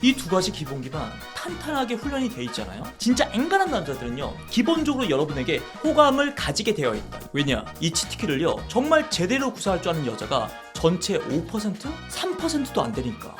이 두 가지 기본기만 탄탄하게 훈련이 돼 있잖아요. 진짜 앵간한 남자들은요, 기본적으로 여러분에게 호감을 가지게 되어 있다. 왜냐? 이 치트키를요, 정말 제대로 구사할 줄 아는 여자가 전체 5%? 3%도 안 되니까.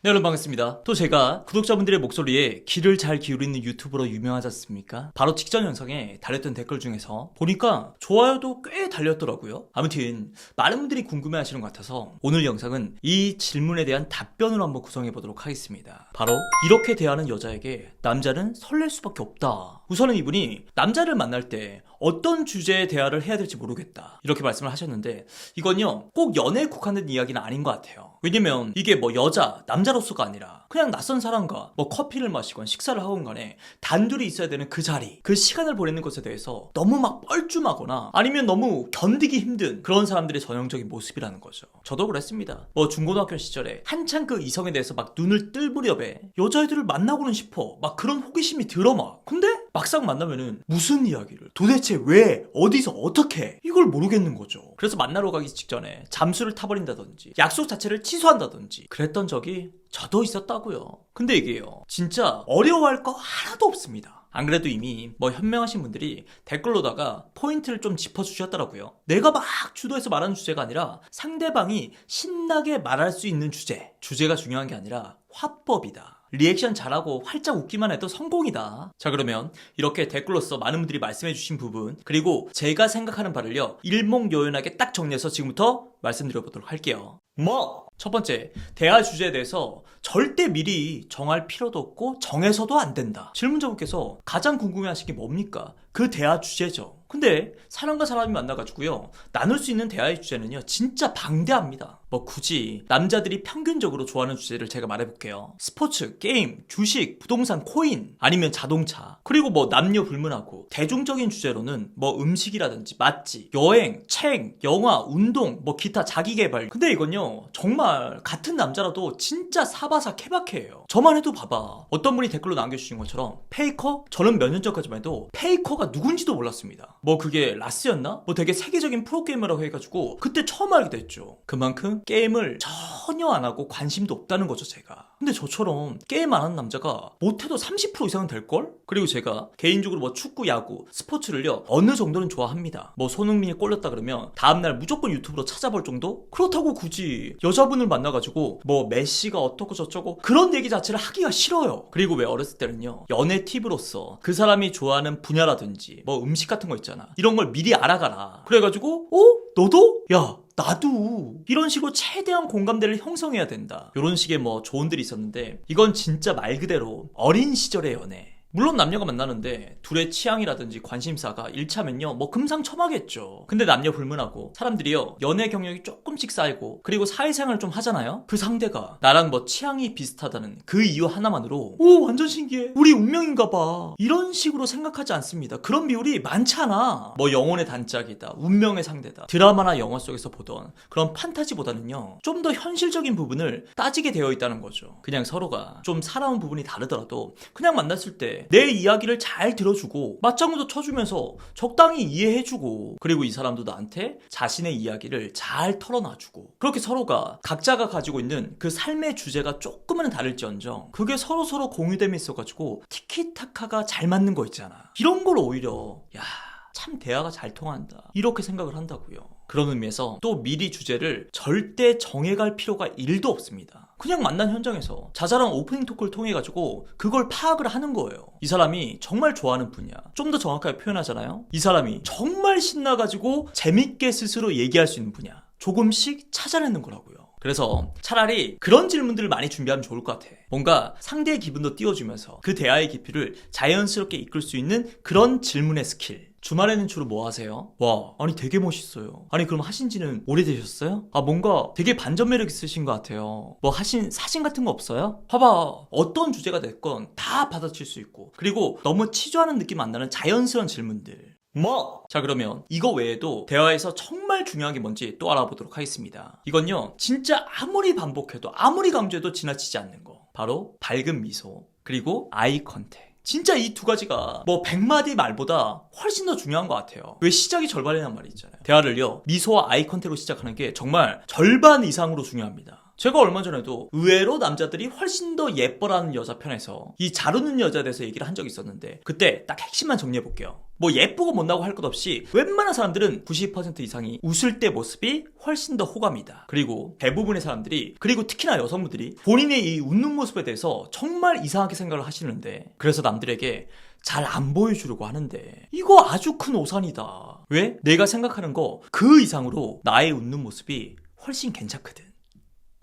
네, 여러분 반갑습니다. 또 제가 구독자분들의 목소리에 귀를 잘 기울이는 유튜브로 유명하지 않습니까? 바로 직전 영상에 달렸던 댓글 중에서 보니까 좋아요도 꽤 달렸더라고요. 아무튼 많은 분들이 궁금해 하시는 것 같아서 오늘 영상은 이 질문에 대한 답변을 한번 구성해 보도록 하겠습니다. 바로 이렇게 대하는 여자에게 남자는 설렐 수밖에 없다. 우선은 이분이 남자를 만날 때 어떤 주제의 대화를 해야 될지 모르겠다. 이렇게 말씀을 하셨는데 이건요 꼭 연애에 국한된 이야기는 아닌 것 같아요. 왜냐면 이게 뭐 여자, 남자로서가 아니라 그냥 낯선 사람과 뭐 커피를 마시건 식사를 하건 간에 단둘이 있어야 되는 그 자리, 그 시간을 보내는 것에 대해서 너무 막 뻘쭘하거나 아니면 너무 견디기 힘든 그런 사람들의 전형적인 모습이라는 거죠. 저도 그랬습니다. 뭐 중고등학교 시절에 한창 그 이성에 대해서 막 눈을 뜰 무렵에 여자애들을 만나고는 싶어. 막 그런 호기심이 들어 막. 근데 막상 만나면은 무슨 이야기를 도대체 왜 어디서 어떻게 이걸 모르겠는 거죠. 그래서 만나러 가기 직전에 잠수를 타버린다든지 약속 자체를 취소한다든지 그랬던 적이 저도 있었다고요. 근데 이게요. 진짜 어려워할 거 하나도 없습니다. 안 그래도 이미 뭐 현명하신 분들이 댓글로다가 포인트를 좀 짚어주셨더라고요. 내가 막 주도해서 말하는 주제가 아니라 상대방이 신나게 말할 수 있는 주제. 주제가 중요한 게 아니라 화법이다. 리액션 잘하고 활짝 웃기만 해도 성공이다. 자, 그러면 이렇게 댓글로서 많은 분들이 말씀해주신 부분, 그리고 제가 생각하는 바를요, 일목요연하게 딱 정리해서 지금부터 말씀드려보도록 할게요. 뭐? 첫 번째, 대화 주제에 대해서 절대 미리 정할 필요도 없고 정해서도 안 된다. 질문자분께서 가장 궁금해하신 게 뭡니까? 그 대화 주제죠. 근데 사람과 사람이 만나가지고요 나눌 수 있는 대화의 주제는요 진짜 방대합니다. 뭐 굳이 남자들이 평균적으로 좋아하는 주제를 제가 말해볼게요. 스포츠, 게임, 주식, 부동산, 코인 아니면 자동차 그리고 뭐 남녀 불문하고 대중적인 주제로는 뭐 음식이라든지 맛집, 여행, 책, 영화, 운동, 뭐 기타 자기 개발. 근데 이건요 정말 같은 남자라도 진짜 사바사 케바케예요. 저만 해도 봐봐. 어떤 분이 댓글로 남겨주신 것처럼 페이커? 저는 몇 년 전까지만 해도 페이커가 누군지도 몰랐습니다. 뭐 그게 라스였나? 뭐 되게 세계적인 프로게이머라고 해가지고 그때 처음 알게 됐죠. 그만큼 게임을 전혀 안 하고 관심도 없다는 거죠, 제가. 근데 저처럼 게임 안 하는 남자가 못해도 30% 이상은 될걸? 그리고 제가 개인적으로 뭐 축구, 야구, 스포츠를요, 어느 정도는 좋아합니다. 뭐 손흥민이 꼴렸다 그러면 다음날 무조건 유튜브로 찾아볼 정도? 그렇다고 굳이 여자분을 만나가지고 뭐 메시가 어떻고 저쩌고 그런 얘기 자체를 하기가 싫어요. 그리고 왜 어렸을 때는요, 연애 팁으로서 그 사람이 좋아하는 분야라든지 뭐 음식 같은 거 있잖아. 이런 걸 미리 알아가라. 그래가지고, 어? 너도? 야, 나도 이런 식으로 최대한 공감대를 형성해야 된다. 이런 식의 뭐 조언들이 있었는데 이건 진짜 말 그대로 어린 시절의 연애. 물론 남녀가 만나는데 둘의 취향이라든지 관심사가 일치하면요 뭐 금상첨화겠죠. 근데 남녀 불문하고 사람들이요 연애 경력이 조금씩 쌓이고 그리고 사회생활을 좀 하잖아요? 그 상대가 나랑 뭐 취향이 비슷하다는 그 이유 하나만으로 오 완전 신기해. 우리 운명인가 봐. 이런 식으로 생각하지 않습니다. 그런 비율이 많잖아. 뭐 영혼의 단짝이다 운명의 상대다 드라마나 영화 속에서 보던 그런 판타지보다는요 좀 더 현실적인 부분을 따지게 되어 있다는 거죠. 그냥 서로가 좀 살아온 부분이 다르더라도 그냥 만났을 때내 이야기를 잘 들어주고 맞장구도 쳐주면서 적당히 이해해주고 그리고 이 사람도 나한테 자신의 이야기를 잘 털어놔주고 그렇게 서로가 각자가 가지고 있는 그 삶의 주제가 조금은 다를지언정 그게 서로서로 공유됨이 있어가지고 티키타카가 잘 맞는 거 있잖아 이런 걸 오히려 야 참 대화가 잘 통한다. 이렇게 생각을 한다고요. 그런 의미에서 또 미리 주제를 절대 정해갈 필요가 1도 없습니다. 그냥 만난 현장에서 자잘한 오프닝 토크를 통해 가지고 그걸 파악을 하는 거예요. 이 사람이 정말 좋아하는 분야. 좀 더 정확하게 표현하잖아요. 이 사람이 정말 신나 가지고 재밌게 스스로 얘기할 수 있는 분야. 조금씩 찾아내는 거라고요. 그래서 차라리 그런 질문들을 많이 준비하면 좋을 것 같아. 뭔가 상대의 기분도 띄워주면서 그 대화의 깊이를 자연스럽게 이끌 수 있는 그런 질문의 스킬. 주말에는 주로 뭐 하세요? 와, 아니 되게 멋있어요. 아니 그럼 하신 지는 오래되셨어요? 아 뭔가 되게 반전 매력 있으신 것 같아요. 뭐 하신 사진 같은 거 없어요? 봐봐. 어떤 주제가 됐건 다 받아칠 수 있고 그리고 너무 치조하는 느낌 안 나는 자연스러운 질문들. 뭐? 자 그러면 이거 외에도 대화에서 정말 중요한 게 뭔지 또 알아보도록 하겠습니다. 이건요 진짜 아무리 반복해도 아무리 강조해도 지나치지 않는 거. 바로 밝은 미소 그리고 아이 컨택. 진짜 이 두 가지가 뭐 100마디 말보다 훨씬 더 중요한 것 같아요. 왜 시작이 절반이란 말이 있잖아요. 대화를요, 미소와 아이 컨택으로 시작하는 게 정말 절반 이상으로 중요합니다. 제가 얼마 전에도 의외로 남자들이 훨씬 더 예뻐라는 여자 편에서 이잘 웃는 여자에 대해서 얘기를 한 적이 있었는데 그때 딱 핵심만 정리해 볼게요. 뭐 예쁘고 못나고 할 것 없이 웬만한 사람들은 90% 이상이 웃을 때 모습이 훨씬 더 호감이다. 그리고 대부분의 사람들이 그리고 특히나 여성분들이 본인의 이 웃는 모습에 대해서 정말 이상하게 생각을 하시는데 그래서 남들에게 잘안 보여주려고 하는데 이거 아주 큰 오산이다. 왜? 내가 생각하는 거 그 이상으로 나의 웃는 모습이 훨씬 괜찮거든.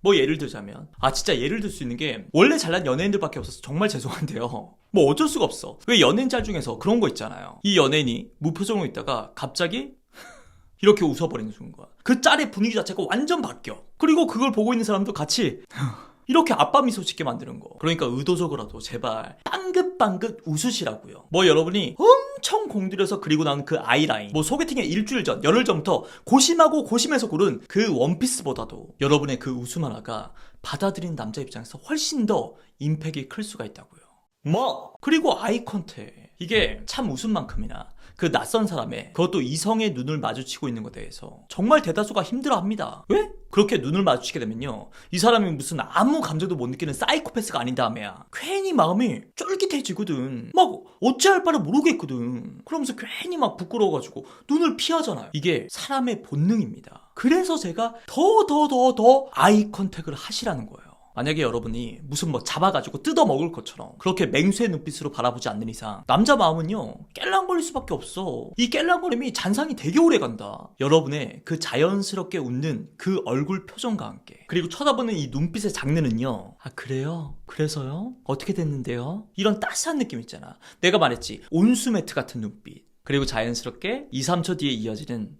뭐 예를 들자면 아 진짜 예를 들 수 있는 게 원래 잘난 연예인들밖에 없어서 정말 죄송한데요. 뭐 어쩔 수가 없어. 왜 연예인 짤 중에서 그런 거 있잖아요. 이 연예인이 무표정으로 있다가 갑자기 이렇게 웃어버리는 순간 그 짤의 분위기 자체가 완전 바뀌어. 그리고 그걸 보고 있는 사람도 같이 이렇게 아빠 미소 짓게 만드는 거. 그러니까 의도적으로라도 제발 빵긋빵긋 웃으시라고요. 뭐 여러분이 엄청 공들여서 그리고 나온 그 아이라인. 뭐 소개팅의 일주일 전, 열흘 전부터 고심하고 고심해서 고른 그 원피스보다도 여러분의 그 웃음 하나가 받아들인 남자 입장에서 훨씬 더 임팩이 클 수가 있다고요. 뭐? 그리고 아이 컨택. 이게 참 웃음만큼이나 그 낯선 사람의 그것도 이성의 눈을 마주치고 있는 것에 대해서 정말 대다수가 힘들어합니다. 왜? 그렇게 눈을 마주치게 되면요. 이 사람이 무슨 아무 감정도 못 느끼는 사이코패스가 아닌 다음에야 괜히 마음이 쫄깃해지거든. 막 어찌할 바를 모르겠거든. 그러면서 괜히 막 부끄러워가지고 눈을 피하잖아요. 이게 사람의 본능입니다. 그래서 제가 더 더 더 더 아이 컨택을 하시라는 거예요. 만약에 여러분이 무슨 뭐 잡아가지고 뜯어 먹을 것처럼 그렇게 맹수의 눈빛으로 바라보지 않는 이상 남자 마음은요 깰랑거릴 수밖에 없어 이 깰랑거림이 잔상이 되게 오래 간다 여러분의 그 자연스럽게 웃는 그 얼굴 표정과 함께 그리고 쳐다보는 이 눈빛의 장르는요 아 그래요? 그래서요? 어떻게 됐는데요? 이런 따스한 느낌 있잖아 내가 말했지 온수 매트 같은 눈빛 그리고 자연스럽게 2, 3초 뒤에 이어지는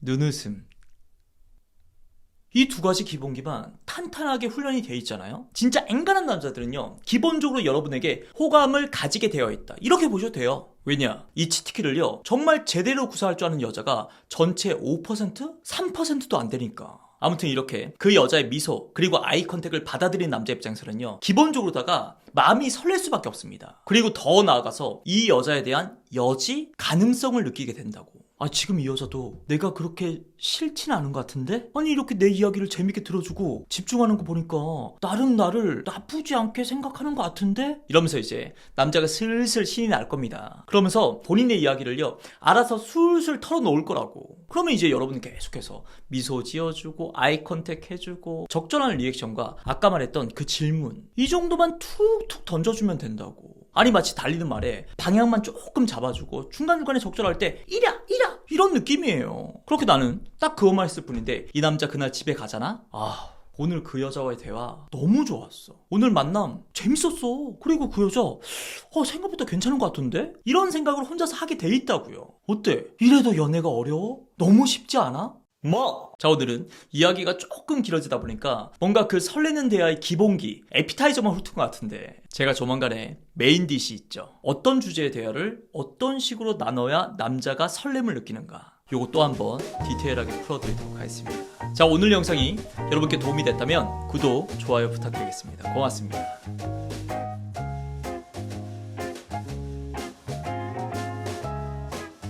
눈웃음 이 두 가지 기본기만 탄탄하게 훈련이 돼 있잖아요? 진짜 앵간한 남자들은요, 기본적으로 여러분에게 호감을 가지게 되어 있다. 이렇게 보셔도 돼요. 왜냐? 이 치트키를요, 정말 제대로 구사할 줄 아는 여자가 전체 5%? 3%도 안 되니까. 아무튼 이렇게 그 여자의 미소, 그리고 아이 컨택을 받아들인 남자 입장에서는요, 기본적으로다가 마음이 설렐 수밖에 없습니다. 그리고 더 나아가서 이 여자에 대한 여지, 가능성을 느끼게 된다고. 아, 지금 이 여자도 내가 그렇게 싫진 않은 것 같은데? 아니, 이렇게 내 이야기를 재밌게 들어주고 집중하는 거 보니까 나름 나를 나쁘지 않게 생각하는 것 같은데? 이러면서 이제 남자가 슬슬 신이 날 겁니다. 그러면서 본인의 이야기를요, 알아서 술술 털어놓을 거라고. 그러면 이제 여러분은 계속해서 미소 지어주고, 아이 컨택 해주고, 적절한 리액션과 아까 말했던 그 질문. 이 정도만 툭툭 던져주면 된다고. 아니 마치 달리는 말에 방향만 조금 잡아주고 중간중간에 적절할 때 이랴 이랴 이런 느낌이에요. 그렇게 나는 딱 그것만 했을 뿐인데 이 남자 그날 집에 가잖아? 아 오늘 그 여자와의 대화 너무 좋았어. 오늘 만남 재밌었어. 그리고 그 여자 어 생각보다 괜찮은 것 같은데? 이런 생각을 혼자서 하게 돼 있다고요. 어때? 이래도 연애가 어려워? 너무 쉽지 않아 뭐? 자, 오늘은 이야기가 조금 길어지다 보니까 뭔가 그 설레는 대화의 기본기, 에피타이저만 훑은 것 같은데 제가 조만간에 메인 디시 있죠. 어떤 주제의 대화를 어떤 식으로 나눠야 남자가 설렘을 느끼는가. 또 한번 디테일하게 풀어드리도록 하겠습니다. 자, 오늘 영상이 여러분께 도움이 됐다면 구독, 좋아요 부탁드리겠습니다. 고맙습니다.